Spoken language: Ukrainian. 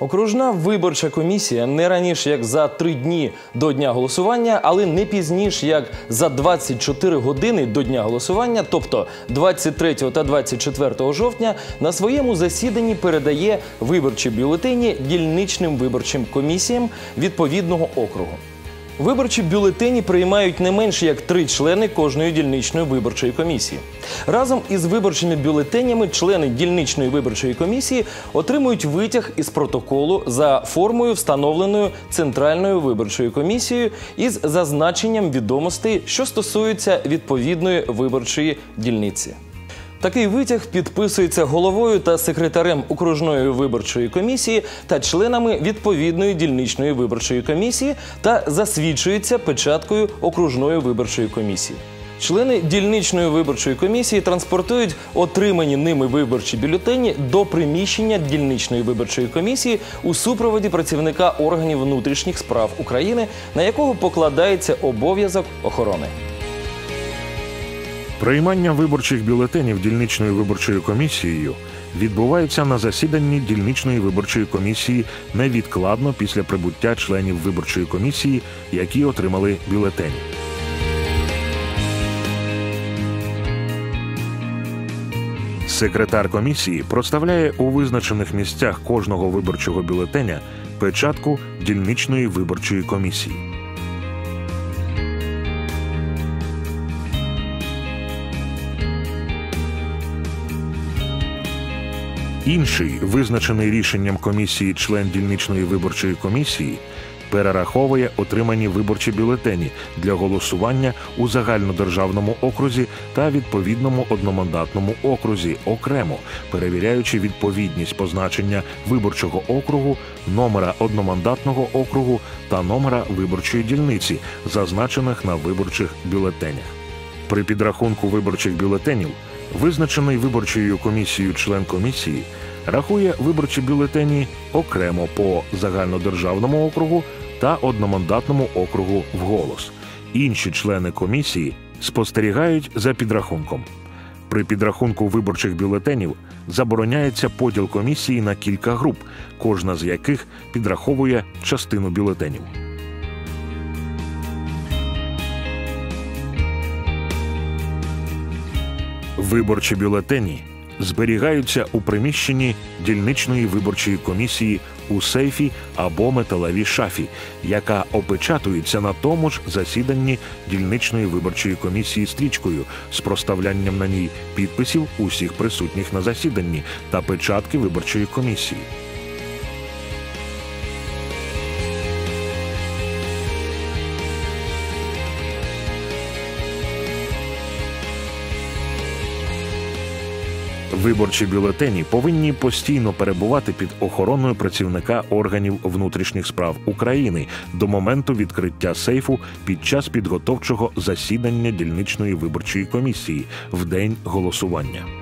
Окружна виборча комісія не раніше як за три дні до дня голосування, але не пізніше як за 24 години до дня голосування, тобто 23 та 24 жовтня, на своєму засіданні передає виборчі бюлетені дільничним виборчим комісіям відповідного округу. Виборчі бюлетені приймають не менше як три члени кожної дільничної виборчої комісії. Разом із виборчими бюлетенями члени дільничної виборчої комісії отримують витяг із протоколу за формою, встановленою центральною виборчою комісією із зазначенням відомостей, що стосуються відповідної виборчої дільниці. Такий витяг підписується головою та секретарем окружної виборчої комісії та членами відповідної дільничної виборчої комісії та засвідчується печаткою окружної виборчої комісії. Члени дільничної виборчої комісії транспортують отримані ними виборчі бюлетені до приміщення дільничної виборчої комісії у супроводі працівника органів внутрішніх справ України, на якого покладається обов'язок охорони. Приймання виборчих бюлетенів дільничною виборчою комісією відбувається на засіданні дільничної виборчої комісії невідкладно після прибуття членів виборчої комісії, які отримали бюлетені. Секретар комісії проставляє у визначених місцях кожного виборчого бюлетеня печатку дільничної виборчої комісії. Інший, визначений рішенням комісії член дільничної виборчої комісії, перераховує отримані виборчі бюлетені для голосування у загальнодержавному окрузі та відповідному одномандатному окрузі окремо, перевіряючи відповідність позначення виборчого округу, номера одномандатного округу та номера виборчої дільниці, зазначених на виборчих бюлетенях. При підрахунку виборчих бюлетенів визначений виборчою комісією член комісії рахує виборчі бюлетені окремо по загальнодержавному округу та одномандатному округу вголос. Інші члени комісії спостерігають за підрахунком. При підрахунку виборчих бюлетенів забороняється поділ комісії на кілька груп, кожна з яких підраховує частину бюлетенів. Виборчі бюлетені зберігаються у приміщенні дільничної виборчої комісії у сейфі або металевій шафі, яка опечатується на тому ж засіданні дільничної виборчої комісії стрічкою з проставлянням на ній підписів усіх присутніх на засіданні та печатки виборчої комісії. Виборчі бюлетені повинні постійно перебувати під охороною працівника органів внутрішніх справ України до моменту відкриття сейфу під час підготовчого засідання дільничної виборчої комісії в день голосування.